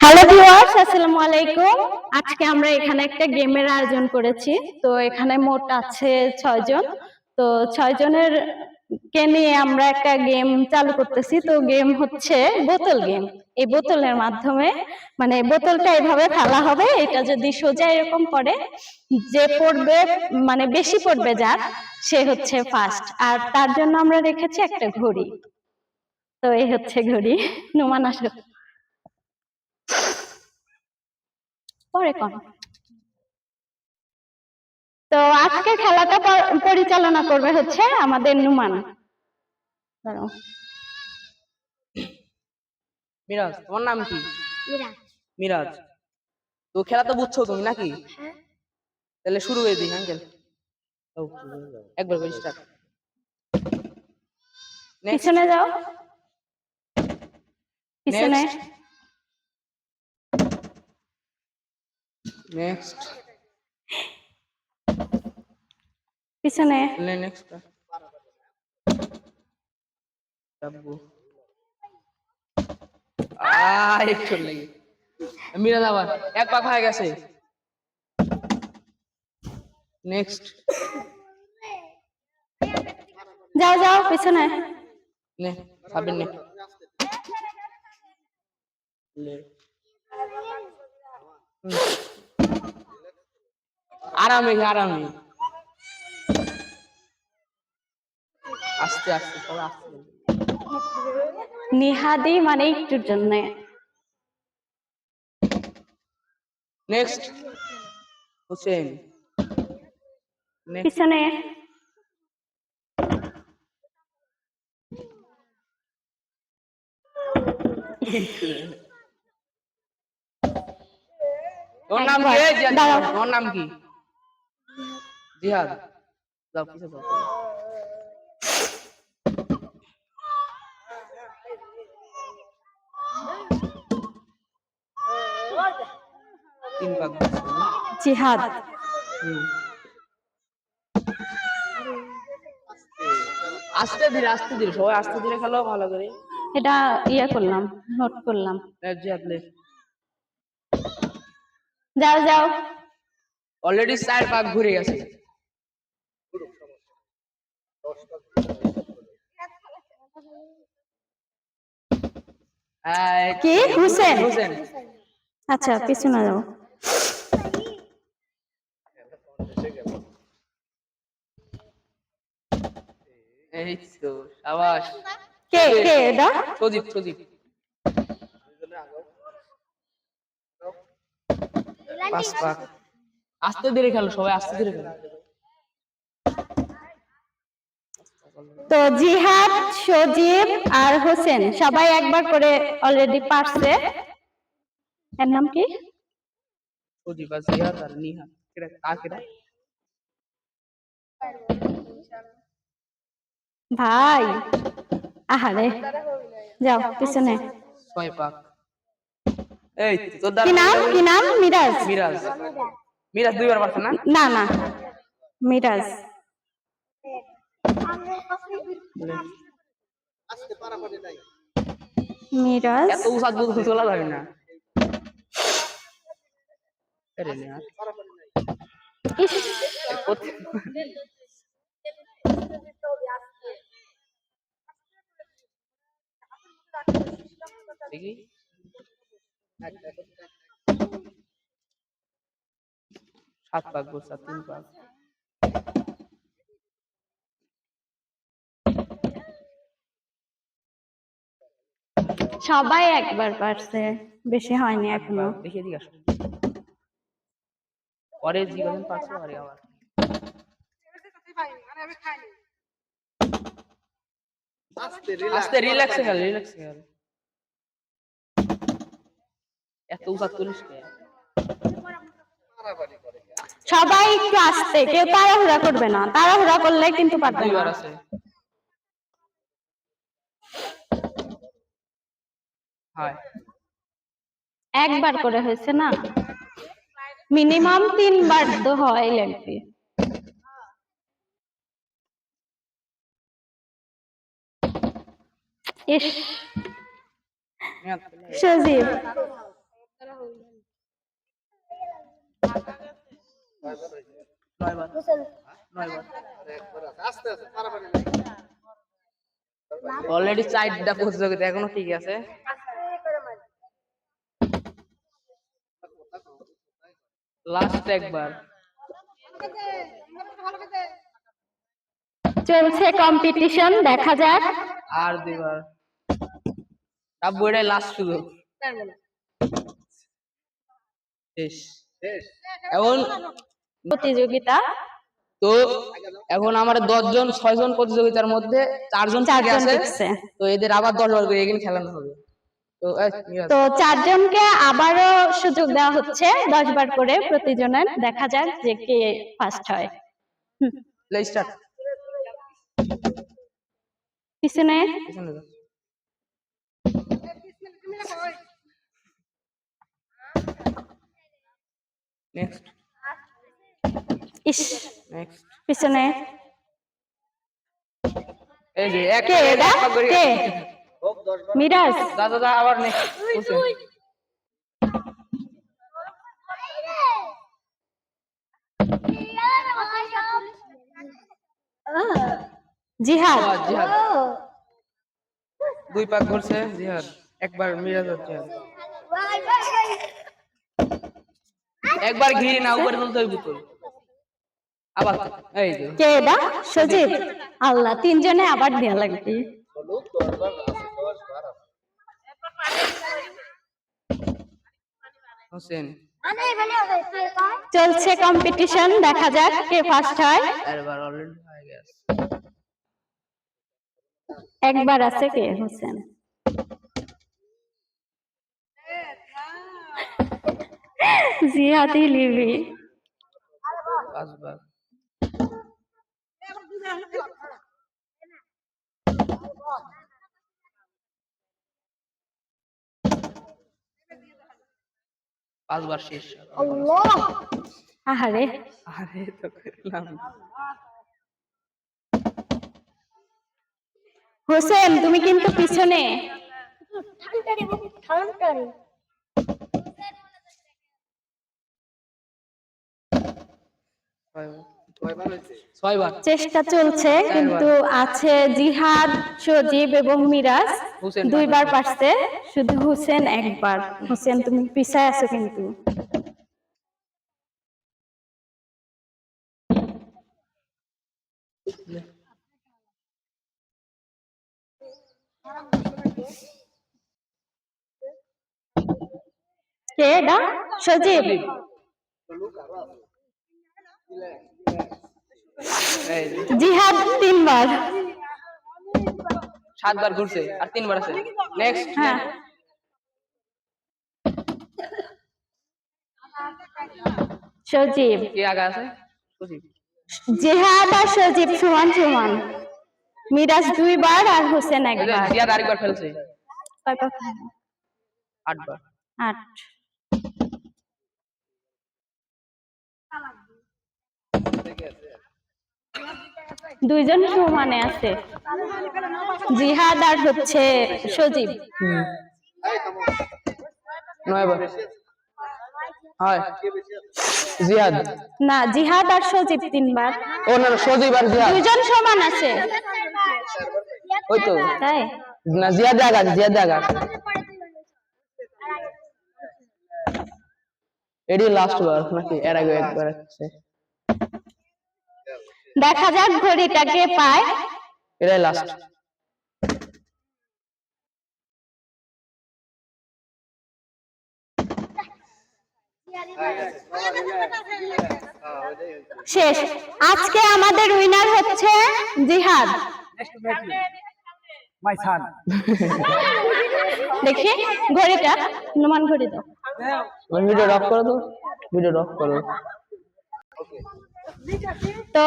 Hello viewers আসসালামু আলাইকুম। আজকে আমরা এখানে একটা গেমের আয়োজন করেছি। তো এখানে মোট আছে ছয় জন। তো ছয় জনের কে নিয়ে আমরা একটা গেম চালু করতেছি। তো গেম হচ্ছে বোতল গেম। এই বোতলের মাধ্যমে মানে বোতলটা এভাবে ফেলা হবে। এটা যদি সোজা এরকম পড়ে, যে পড়বে মানে বেশি পড়বে যার, সে হচ্ছে ফার্স্ট। আর তার জন্য আমরা রেখেছি একটা ঘড়ি। তো এই হচ্ছে ঘড়ি। নুমান, আসো। পরে কর তো আজকে খেলাটা পরিচালনা করবে হচ্ছে আমাদের নুমান। মিরাজ তোমার নাম কি? মিরাজ। তো খেলা তো বুঝছ তুমি নাকি? তাহলে শুরু করে দিই আঙ্কেল। একবার করে স্টার্ট পিছনে যাও। পিছনে। নেক্সট পিছনে নেক্সট ডাব্বু আহ একটু লেগে মিরাজ আবার এক পাক হয়ে গেছে নেক্সট যাও যাও পিছনে নে সাবিন নে লে হুম। আরামে আরামে। আস্তে আস্তে সবাই আস্তে। নিহাদি মানে একটুর জন্য। নেক্সট হোসেন। পিছনে। তোর নাম কি। তোর নাম কি? জিহাদ যাও পিছে যাও তিন পাক জিহাদ। আস্তে ধীরে আস্তে ধীরে সবাই আস্তে ধীরে খেলো ভালো করে। এটা ইয়ে করলাম নোট করলাম। জিহাদ লে। যাও যাও। অলরেডি চার পাক ঘুরে গেছে। কি? হুসেন? হোসেন। আচ্ছা এই তো সাবাস। কে আস্তে ধীরে খেলো সবাই আস্তে ধীরে খেলো। তো জিহাদ সজীব আর হোসেন সবাই একবার করে অলরেডি পারছে। এর নাম কি? সজীব আর জিহাদ আর কেডা ভাই আহারে যাও পিছনে। ছয় পাক এই তোর কি নাম? কি নাম? মিরাজ। মিরাজ। মিরাজ দুইবার পারছে না? না না। মিরাজ। মিরাজ? এত উসাদ বুধ তোলা যাবে না। আরে না। দেখি। সাত পাক বসা তিন পাক। সবাই একবার পারছে। বেশি হয়নি এখনও। দেখে দিকে আসো পরে জি কজন পারছে পরে আবার। আস্তে রিল্যাক্সে খেল রিল্যাক্সে খেল এত উসাদ তুলিস সবাই একটু আসতে। কেউ তাড়াহুড়া করবে না। তাড়াহুড়া করলে কিন্তু পারবে না। হয়। একবার করে হয়েছে না? মিনিমাম তিনবার তো হয় লাগবে ইস। সজীব। অলরেডি চারটা প্রতিযোগিতা এখনও ঠিক আছে। লাস্ট একবার। চলছে কম্পিটিশন দেখা যাক। আর দুইবার। আব্বু এটাই লাস্ট সুযোগ শেষ। এখন প্রতিযোগিতা। তো এখন আমাদের দশজন ছয়জন প্রতিযোগিতার মধ্যে চারজন চারজন আছে। তো এদের আবার দশ বার করে এখানে খেলানো হবে। তো চারজনকে আবারও সুযোগ দেওয়া হচ্ছে দশ বার করে প্রতিজনের দেখা যাক যে কে ফার্স্ট হয়। পিছনে? পিছনে ইস পিছনে। এই যে কে এটা? এক ভাগ করে কে? গেছে। মিরাজ। যা যা আবার নেক্সট জিহাদ। জিহাদ। দুই পাক করছে জিহাদ। একবার মিরাজ আর জিহাদ। একবার ঘিরে না উপরে তুলতে হইব তো আবার এই যে। কে এটা? সজিব আল্লাহ তিনজনে আবার দেওয়া লাগবে। হোসেন। চলছে কম্পিটিশন দেখা যাক কে ফার্স্ট হয়। একবার অলরেডি হয়ে গেছে। একবার আছে কে হোসেন? জিহাদি লিবি। পাঁচবার। পাঁচবার শেষ আহারে। আরে তো করলাম। হোসেন তুমি কিন্তু পিছনে। চেষ্টা চলছে কিন্তু আছে জিহাদ সজীব এবং মিরাজ। দুইবার পারছে। শুধু হোসেন একবার। হোসেন তুমি পিছায় আছো কিন্তু। কে এটা? সজীব। জিহাদ তিনবার। সাতবার ঘুরছে আর তিনবার আছে। নেক্সট হ্যাঁ। সজীব। কে আগে আছে? সজীব। জিহাদ আর সজীব সমান সমান। মিরাজ দুইবার আর হোসেন একবার। আরেকবার ফেলছে। কয়বার? আটবার। আট। দুইজন সমানে আছে। জিহাদ আর হচ্ছে সজীব। নয়বার। না জিহাদ আর সজীব তিনবার। ও না না, সজীব আর জিয়াদ দুইজন সমান আছে। ওই তো। তাই? না লাস্ট বার নাকি? এর আগে একবার আছে। দেখা যাক ঘড়িটাকে পায়। এটাই লাস্ট শেষ। আজকে আমাদের উইনার হচ্ছে জিহাদ. দেখি ঘড়িটা। হনুমান ঘড়ি দাও। ভিডিও অফ করো তো ভিডিও অফ করো তো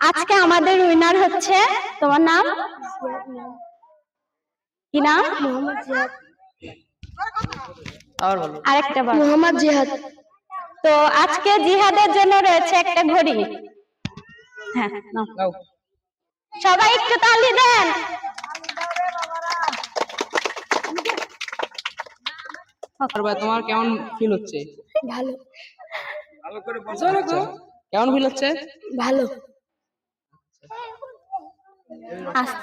আজকে আমাদের উইনার হচ্ছে তোমার নাম? কি নাম? আরেকটা বার। মোহাম্মদ জিহাদ। তো আজকে জিহাদের জন্য রয়েছে একটা ঘড়ি। হ্যাঁ নাও। নাও। সবাই একটু তালি দেন। তোমার কেমন ফিল হচ্ছে? ভালো। আচ্ছা, কেমন ফিল হচ্ছে? ভালো। আস-